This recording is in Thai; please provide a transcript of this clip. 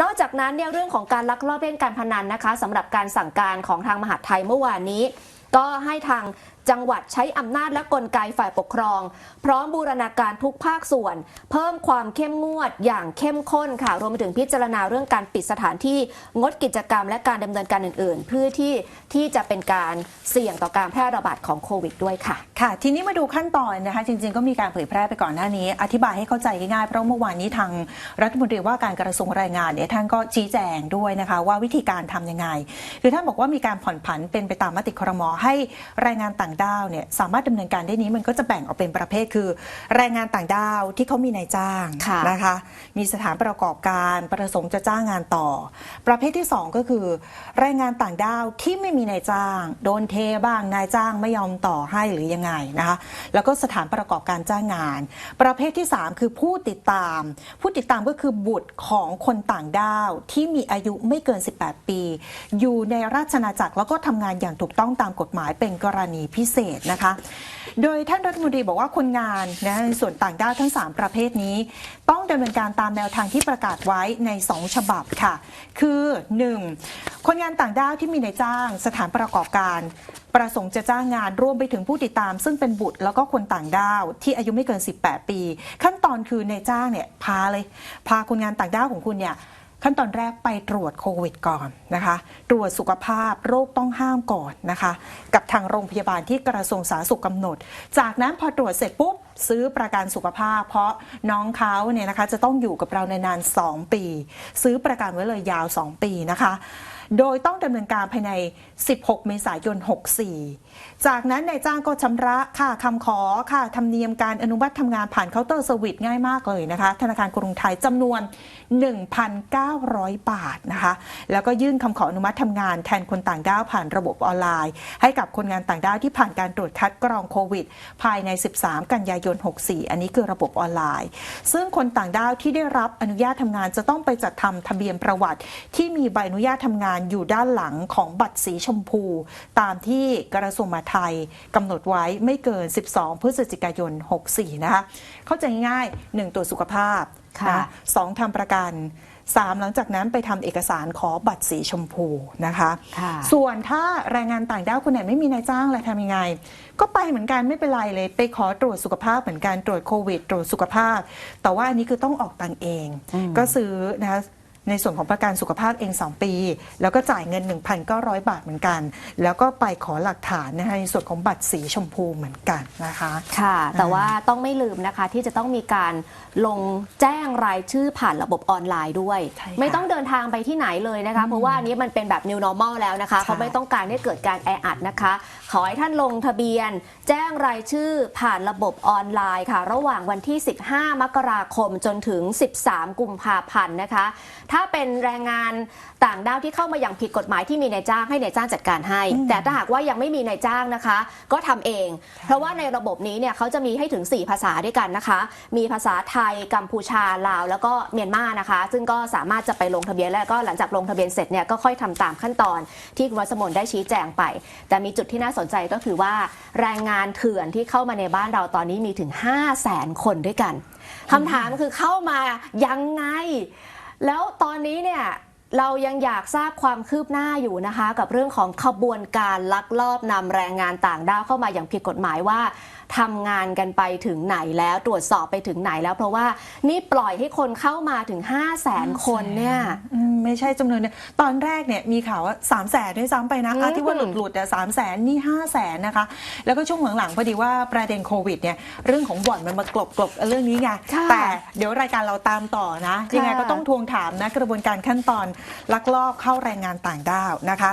นอกจากนั้นเนี่ยเรื่องของการลักลอบเล่นการพนันนะคะสำหรับการสั่งการของทางมหาดไทยเมื่อวานนี้ ก็ให้ทางจังหวัดใช้อำนาจและกลไกฝ่ายปกครอง พร้อมบูรณาการทุกภาคส่วน เพิ่มความเข้มงวดอย่างเข้มข้นค่ะ รวมไปถึงพิจารณาเรื่องการปิดสถานที่งดกิจกรรม และการดำเนินการอื่น ๆ เพื่อที่ที่จะเป็นการเสี่ยงต่อการแพร่ระบาดของโควิดด้วยค่ะค่ะ ทีนี้มาดูขั้นตอนนะคะ จริง ๆ ก็มีการเผยแพร่ไปก่อนหน้านี้ อธิบายให้เข้าใจง่ายๆเพราะเมื่อวานนี้ทางรัฐมนตรีว่าการกระทรวงแรงงานเนี่ยท่านก็ชี้แจงด้วยนะคะ ว่าวิธีการทำยังไง คือท่านบอกว่ามีการผ่อนผันเป็นไปตามมติครมให้แรงงานต่างด้าวเนี่ยสามารถดำเนินการได้นี้มันก็จะแบ่งออกเป็นประเภทคือ แรงงานต่างด้าวที่เขามีนายจ้างค่ะนะคะ มีสถานประกอบการประสงค์จะจ้างงานต่อ ประเภทที่สองก็คือ แรงงานต่างด้าวที่ไม่มีนายจ้าง โดนเทบ้างนายจ้างไม่ยอมต่อให้หรือยังไงนะคะแล้วก็สถานประกอบการจ้างงาน ประเภทที่ 3 คือผู้ติดตาม ผู้ติดตามก็คือบุตรของคนต่างด้าวที่มีอายุไม่เกิน 18 ปี อยู่ในราชนาจักรแล้วก็ทำงานอย่างถูกต้องตามกฎหมายเป็นกรณีพิเศษนะคะ โดยท่านรัฐมนตรีบอกว่าคนงานนะในส่วนต่างด้าวทั้ง 3 ประเภทนี้ ต้องดำเนินการตามแนวทางที่ประกาศไว้ใน 2 ฉบับค่ะ คือ 1. คนงานต่างด้าวที่มีในายจ้าง สถานประกอบการ ประสงค์จะจ้างงานรวมไปถึงผู้ติดตาม ซึ่งเป็นบุตรแล้วก็คนต่างด้าว ที่อายุไม่เกิน 18 ปี ขั้นตอนคือในายจ้างเนี่ยพาเลย พาคนงานต่างด้าวของคุณเนี่ย ขั้นตอนแรกไปตรวจโควิดก่อนนะคะ ตรวจสุขภาพโรคต้องห้ามก่อนนะคะ กับทางโรงพยาบาลที่กระทรวงสาธารณสุขกำหนด จากนั้นพอตรวจเสร็จปุ๊บซื้อประกันสุขภาพ เพราะน้องเขาเนี่ยนะคะจะต้องอยู่กับเราในนาน 2 ปี ซื้อประกันไว้เลยยาว 2 ปีนะคะ โดยต้องดำเนินการภายใน 16 เมษายน 64 จากนั้นนายจ้างก็ชำระค่าคำขอค่าธรรมเนียมการอนุมัติทำงานผ่านเคาน์เตอร์เซอร์วิสง่ายมากเลยนะคะ ธนาคารกรุงไทยจำนวน 1,900 บาทนะคะ แล้วก็ยื่นคำขออนุมัติทำงานแทนคนต่างด้าวผ่านระบบออนไลน์ ให้กับคนงานต่างด้าวที่ผ่านการตรวจคัดกรองโควิด ภายใน 13 กันยายน 64 อันนี้คือระบบออนไลน์ ซึ่งคนต่างด้าวที่ได้รับอนุญาตทำงานจะต้องไปจัดทำทะเบียนประวัติ ที่มีใบอนุญาตทำงานอยู่ด้านหลังของบัตรสีชมพู ตามที่กระทรวงมหาดไทยกำหนดไว้ไม่เกิน 12 พฤศจิกายน 64 นะคะ เข้าใจง่ายๆ1ตรวจสุขภาพค่ะนะสองทำประกัน3หลังจากนั้นไปทำเอกสารขอบัตรสีชมพูนะคะค่ะส่วนถ้าแรงงานต่างด้าวคนไหนไม่มีนายจ้างอะไรทำยังไง ก็ไปเหมือนกันไม่เป็นไรเลย ไปขอตรวจสุขภาพเหมือนกันตรวจโควิด ตรวจสุขภาพ แต่ว่าอันนี้คือต้องออกตังค์เอง ก็ซื้อนะคะ ในส่วนของประกันสุขภาพเอง 2 ปี แล้วก็จ่ายเงิน 1,900 บาทเหมือนกัน แล้วก็ไปขอหลักฐานนะคะในส่วนของบัตรสีชมพูเหมือนกันนะคะ ค่ะ แต่ว่าต้องไม่ลืมนะคะที่จะต้องมีการลงแจ้งรายชื่อผ่านระบบออนไลน์ด้วยใช่ค่ะไม่ต้องเดินทางไปที่ไหนเลยนะคะเพราะว่าอันนี้มันเป็นแบบ new normal แล้วนะคะใช่เขาไม่ต้องการให้เกิดการแออัดนะคะ ขอให้ท่านลงทะเบียน แจ้งรายชื่อผ่านระบบออนไลน์ค่ะ ระหว่างวันที่ 15 มกราคมจนถึง 13 กุมภาพันธ์นะคะถ้าเป็นแรงงานต่างด้าวที่เข้ามาอย่างผิดกฎหมายที่มีนายจ้างให้นายจ้างจัดการให้ แต่ถ้าหากว่ายังไม่มีนายจ้างนะคะ ก็ทำเอง เพราะว่าในระบบนี้เนี่ยเขาจะมีให้ถึง 4 ภาษาด้วยกันนะคะ มีภาษาไทยกัมพูชาลาว แล้วก็เมียนมานะคะ ซึ่งก็สามารถจะไปลงทะเบียนแล้วก็หลังจากลงทะเบียนเสร็จเนี่ยก็ค่อยทำตามขั้นตอนที่คุณวัสมนได้ชี้แจงไป แต่มีจุดที่น่าสนใจก็คือว่าแรงงานเถื่อนที่เข้ามาในบ้านเราตอนนี้มีถึง 5 0 0แสนคนด้วยกันคำถามคือเข้ามายังไง แล้วตอนนี้เนี่ยเรายังอยากทราบความคืบหน้าอยู่นะคะ กับเรื่องของขบวนการลักลอบนำแรงงานต่างด้าวเข้ามาอย่างผิดกฎหมายว่าทำงานกันไปถึงไหนแล้วตรวจสอบไปถึงไหนแล้ว เพราะว่านี่ปล่อยให้คนเข้ามาถึง 5 0 0แสนคนเนี่ย ไม่ใช่จำนวนเนี่ยตอนแรกเนี่ยมีข่าวว่า3 0 0แสนด้วยซ้ำไปนะอืคะมที่ว่าหลุดหลุดๆอะสามแสนนี่5 0 0แสนนะคะ แล้วก็ช่วงหลังๆพอดีว่าประเด็นโควิดเนี่ยเรื่องของบ่อนมันมากลบกลบเรื่องนี้ไงค่ะแต่เดี๋ยวรายการเราตามต่อนะยังไงค่ะก็ต้องทวงถามนะกระบวนการขั้นตอนลักลอบเข้าแรงงานต่างด้าวนะคะ